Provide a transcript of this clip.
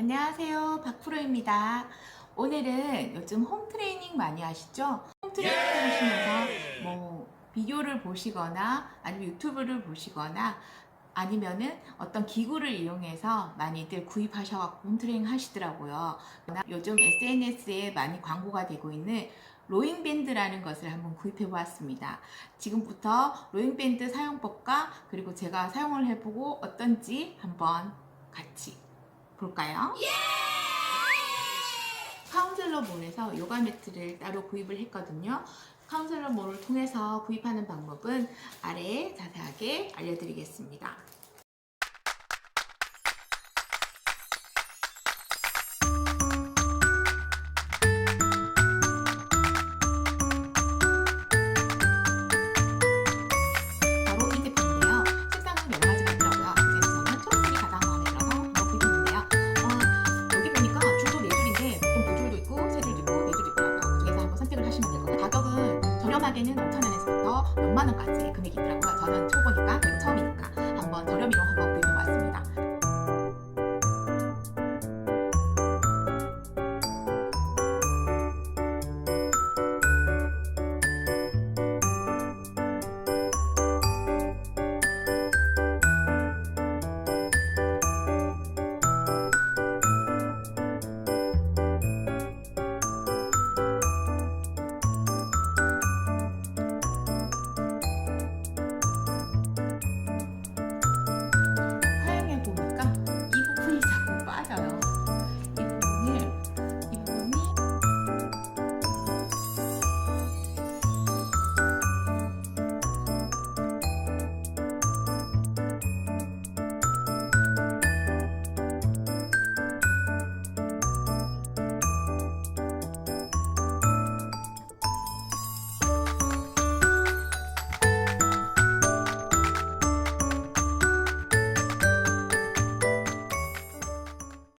안녕하세요. 박프로입니다. 오늘은 요즘 홈 트레이닝 많이 하시죠? 홈 트레이닝 하시면서 뭐 비디오를 보시거나 아니면 유튜브를 보시거나 아니면은 어떤 기구를 이용해서 많이들 구입하셔갖고 홈 트레이닝 하시더라고요. 요즘 SNS에 많이 광고가 되고 있는 로잉 밴드라는 것을 한번 구입해 보았습니다. 지금부터 로잉 밴드 사용법과 그리고 제가 사용을 해보고 어떤지 한번 같이 볼까요? 카운셀러 몰에서 요가 매트를 따로 구입을 했거든요. 카운셀러 몰을 통해서 구입하는 방법은 아래에 자세하게 알려드리겠습니다. 저렴하게는 5천 원에서부터 몇만 원까지 금액이 있더라고요. 저는 초보니까 그리고 처음이니까.